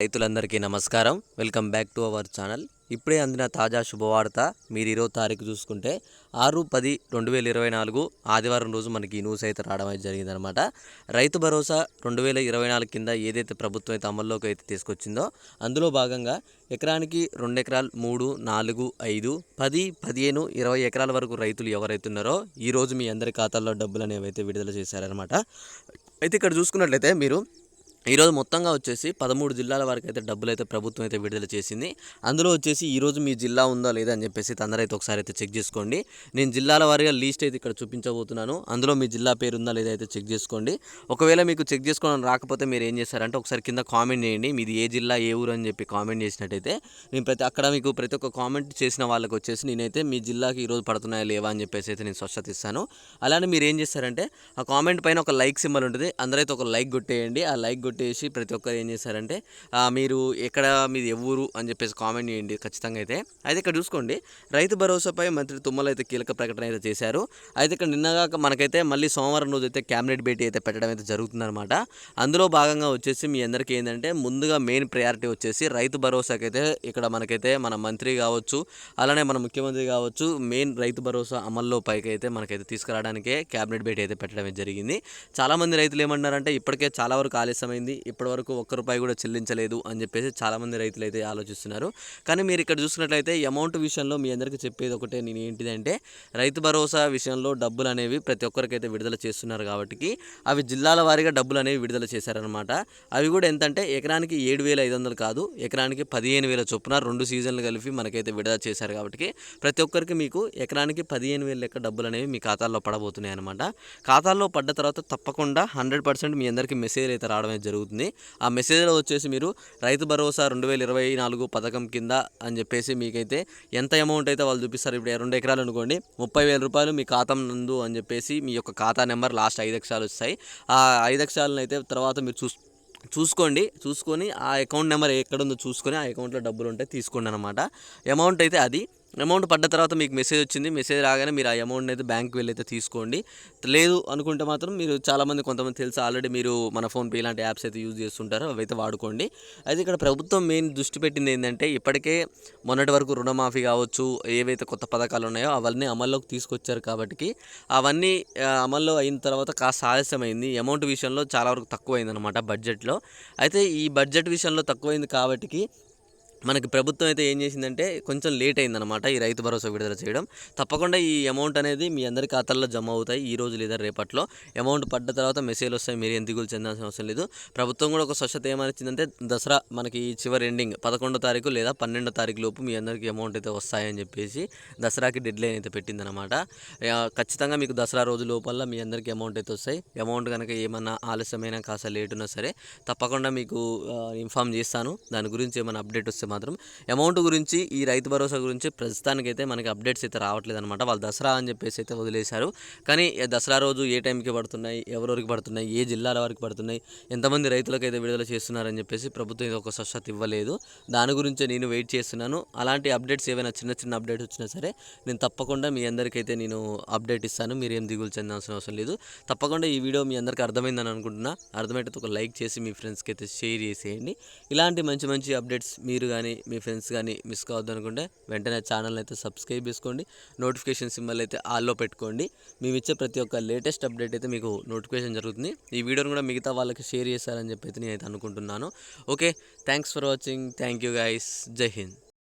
రైతులందరికీ నమస్కారం. Welcome back to our channel. ఇప్పుడే అందిన తాజా శుభవార్త మీరు ఇరవై తారీఖు చూసుకుంటే ఆరు పది రెండు వేల ఇరవై నాలుగు ఆదివారం రోజు మనకి న్యూస్ అయితే రావడం అయితే జరిగిందనమాట రైతు భరోసా రెండు వేల ఇరవై నాలుగు కింద ఏదైతే ప్రభుత్వం అయితే అమల్లోకి అయితే తీసుకొచ్చిందో అందులో భాగంగా ఎకరానికి రెండు ఎకరాలు మూడు నాలుగు ఐదు పది పదిహేను ఇరవై ఎకరాల వరకు రైతులు ఎవరైతే ఉన్నారో ఈరోజు మీ అందరి ఖాతాల్లో డబ్బులు అనేవి అయితే విడుదల చేశారనమాట అయితే ఇక్కడ చూసుకున్నట్లయితే మీరు ఈరోజు మొత్తంగా వచ్చేసి పదమూడు జిల్లాల వరకు అయితే డబ్బులు అయితే ప్రభుత్వం అయితే విడుదల చేసింది. అందులో వచ్చేసి ఈరోజు మీ జిల్లా ఉందా లేదా అని చెప్పేసి అందరూ అయితే ఒకసారి అయితే చెక్ చేసుకోండి. నేను జిల్లాల వారీగా లీస్ట్ అయితే ఇక్కడ చూపించబోతున్నాను. అందులో మీ జిల్లా పేరు ఉందా లేదా అయితే చెక్ చేసుకోండి. ఒకవేళ మీకు చెక్ చేసుకోవడం రాకపోతే మీరు ఏం చేస్తారంటే ఒకసారి కింద కామెంట్ చేయండి. మీది ఏ జిల్లా ఏ ఊరు అని చెప్పి కామెంట్ చేసినట్టయితే నేను ప్రతి అక్కడ మీకు ప్రతి ఒక్క కామెంట్ చేసిన వాళ్ళకి వచ్చేసి నేనైతే మీ జిల్లాకి ఈరోజు పడుతున్నాయా లేవా అని చెప్పేసి అయితే నేను స్వచ్ఛత ఇస్తాను. అలానే మీరు ఏం చేస్తారంటే ఆ కామెంట్ పైన ఒక లైక్ సింబల్ ఉంటుంది. అందరైతే ఒక లైక్ కొట్టేయండి. ఆ లైక్ కొట్టి కొట్టేసి ప్రతి ఒక్కరు ఏం చేశారంటే మీరు ఎక్కడ మీది ఎవరు అని చెప్పేసి కామెంట్ చేయండి ఖచ్చితంగా అయితే. అయితే ఇక్కడ చూసుకోండి రైతు భరోసాపై మంత్రి తుమ్మల అయితే కీలక ప్రకటన అయితే చేశారు. అయితే ఇక్కడ నిన్నగా మనకైతే మళ్ళీ సోమవారం రోజు అయితే క్యాబినెట్ భేటీ అయితే పెట్టడం అయితే జరుగుతుందన్నమాట. అందులో భాగంగా వచ్చేసి మీ అందరికీ ఏంటంటే ముందుగా మెయిన్ ప్రయారిటీ వచ్చేసి రైతు భరోసాకి అయితే ఇక్కడ మనకైతే మన మంత్రి కావచ్చు అలానే మన ముఖ్యమంత్రి కావచ్చు మెయిన్ రైతు భరోసా అమల్లో పైకి అయితే మనకైతే తీసుకురావడానికే క్యాబినెట్ భేటీ అయితే పెట్టడం జరిగింది. చాలామంది రైతులు ఏమంటున్నారంటే ఇప్పటికే చాలా వరకు ఆలస్యమైంది ఇప్పటివరకు ఒక్క రూపాయి కూడా చెల్లించలేదు అని చెప్పేసి చాలామంది రైతులు అయితే ఆలోచిస్తున్నారు. కానీ మీరు ఇక్కడ చూసుకున్నట్లయితే అమౌంట్ విషయంలో మీ అందరికీ చెప్పేది ఒకటే నేను ఏంటిదంటే రైతు భరోసా విషయంలో డబ్బులు అనేవి ప్రతి ఒక్కరికైతే విడుదల చేస్తున్నారు కాబట్టి అవి జిల్లాల వారీగా డబ్బులు అనేవి విడుదల చేశారనమాట అవి కూడా ఎంతంటే ఎకరానికి ఏడు వేల ఐదు వందలు కాదు ఎకరానికి పదిహేను వేల చొప్పున రెండు సీజన్లు కలిపి మనకైతే విడుదల చేశారు కాబట్టి ప్రతి ఒక్కరికి మీకు ఎకరానికి పదిహేను వేల లెక్క డబ్బులు అనేవి మీ ఖాతాల్లో పడబోతున్నాయి అనమాట ఖాతాల్లో పడ్డ తర్వాత తప్పకుండా హండ్రెడ్ పర్సెంట్ మీ అందరికీ మెసేజ్ అయితే రావడం జరుగుతుంది. ఆ మెసేజ్లో వచ్చేసి మీరు రైతు భరోసా రెండు వేల ఇరవై నాలుగు పథకం కింద అని చెప్పేసి మీకైతే ఎంత అమౌంట్ అయితే వాళ్ళు చూపిస్తారు. ఇప్పుడు రెండు ఎకరాలు అనుకోండి ముప్పై వేల రూపాయలు మీ ఖాతా నందు అని చెప్పేసి మీ యొక్క ఖాతా నెంబర్ లాస్ట్ ఐదు అక్షరాలు వస్తాయి. ఆ ఐదు అక్షరాలను అయితే తర్వాత మీరు చూస్ చూసుకోండి. చూసుకొని ఆ అకౌంట్ నెంబర్ ఎక్కడ ఉందో చూసుకొని ఆ అకౌంట్లో డబ్బులు ఉంటే తీసుకోండి అనమాట అమౌంట్ అయితే అది. అమౌంట్ పడ్డ తర్వాత మీకు మెసేజ్ వచ్చింది. మెసేజ్ రాగానే మీరు ఆ అమౌంట్ని అయితే బ్యాంక్కి వెళ్ళి అయితే తీసుకోండి. లేదు అనుకుంటే మాత్రం మీరు చాలామంది కొంతమంది తెలుసు ఆల్రెడీ మీరు మన ఫోన్పే ఇలాంటి యాప్స్ అయితే యూజ్ చేస్తుంటారో అవి అయితే వాడుకోండి. అయితే ఇక్కడ ప్రభుత్వం మెయిన్ దృష్టి పెట్టింది ఏంటంటే ఇప్పటికే మొన్నటి వరకు రుణమాఫీ కావచ్చు ఏవైతే కొత్త పథకాలు ఉన్నాయో అవన్నీ అమల్లోకి తీసుకొచ్చారు కాబట్టి అవన్నీ అమల్లో అయిన తర్వాత కాస్త ఆలస్యమైంది. అమౌంట్ విషయంలో చాలా వరకు తక్కువైంది అనమాట బడ్జెట్లో. అయితే ఈ బడ్జెట్ విషయంలో తక్కువైంది కాబట్టి మనకి ప్రభుత్వం అయితే ఏం చేసిందంటే కొంచెం లేట్ అయిందనమాట ఈ రైతు భరోసా విడుదల చేయడం. తప్పకుండా ఈ అమౌంట్ అనేది మీ అందరి ఖాతాల్లో జమ అవుతాయి ఈ రోజు లేదా రేపట్లో. అమౌంట్ పడ్డ తర్వాత మెసేజ్ వస్తాయి మీరు ఎందుకు చెందాల్సిన అవసరం లేదు. ప్రభుత్వం కూడా ఒక స్వచ్ఛత ఏమనిచ్చిందంటే దసరా మనకి ఈ చివరి ఎండింగ్ పదకొండో తారీఖు లేదా పన్నెండో తారీఖు లోపు మీ అందరికీ అమౌంట్ అయితే వస్తాయని చెప్పేసి దసరాకి డెడ్ లైన్ అయితే పెట్టిందనమాట ఖచ్చితంగా మీకు దసరా రోజు లోపల మీ అందరికీ అమౌంట్ అయితే వస్తాయి. అమౌంట్ కనుక ఏమన్నా ఆలస్యమైనా కాస్త లేట్ ఉన్నా సరే తప్పకుండా మీకు ఇన్ఫామ్ చేస్తాను. దాని గురించి ఏమైనా అప్డేట్ వస్తే మాత్రం. అమౌంట్ గురించి ఈ రైతు భరోసా గురించి ప్రస్తుతానికైతే మనకి అప్డేట్స్ అయితే రావట్లేదు అనమాట వాళ్ళు దసరా అని చెప్పేసి అయితే వదిలేశారు. కానీ దసరా రోజు ఏ టైంకి పడుతున్నాయి ఎవరెవరికి పడుతున్నాయి ఏ జిల్లాల వరకు పడుతున్నాయి ఎంతమంది రైతులకు అయితే విడుదల చేస్తున్నారని చెప్పేసి ప్రభుత్వం ఇది ఒక స్వచ్ఛత ఇవ్వలేదు. దాని గురించే నేను వెయిట్ చేస్తున్నాను. అలాంటి అప్డేట్స్ ఏవైనా చిన్న చిన్న అప్డేట్ వచ్చినా సరే నేను తప్పకుండా మీ అందరికైతే నేను అప్డేట్ ఇస్తాను. మీరు ఏం దిగులు చెందాల్సిన అవసరం లేదు. తప్పకుండా ఈ వీడియో మీ అందరికీ అర్థమైందని అనుకుంటున్నా. అర్థమైతే ఒక లైక్ చేసి మీ ఫ్రెండ్స్కి అయితే షేర్ చేసేయండి. ఇలాంటి మంచి మంచి అప్డేట్స్ మీరు కానీ మీ ఫ్రెండ్స్ కానీ మిస్ కావద్దు అనుకుంటే వెంటనే ఛానల్ అయితే సబ్స్క్రైబ్ చేసుకోండి. నోటిఫికేషన్ సింబల్ అయితే ఆల్లో పెట్టుకోండి. మేము ఇచ్చే ప్రతి ఒక్క లేటెస్ట్ అప్డేట్ అయితే మీకు నోటిఫికేషన్ జరుగుతుంది. ఈ వీడియోని కూడా మిగతా వాళ్ళకి షేర్ చేస్తారని చెప్పి అయితే నేనైతే అనుకుంటున్నాను. Okay thanks for watching thank you guys Jai Hind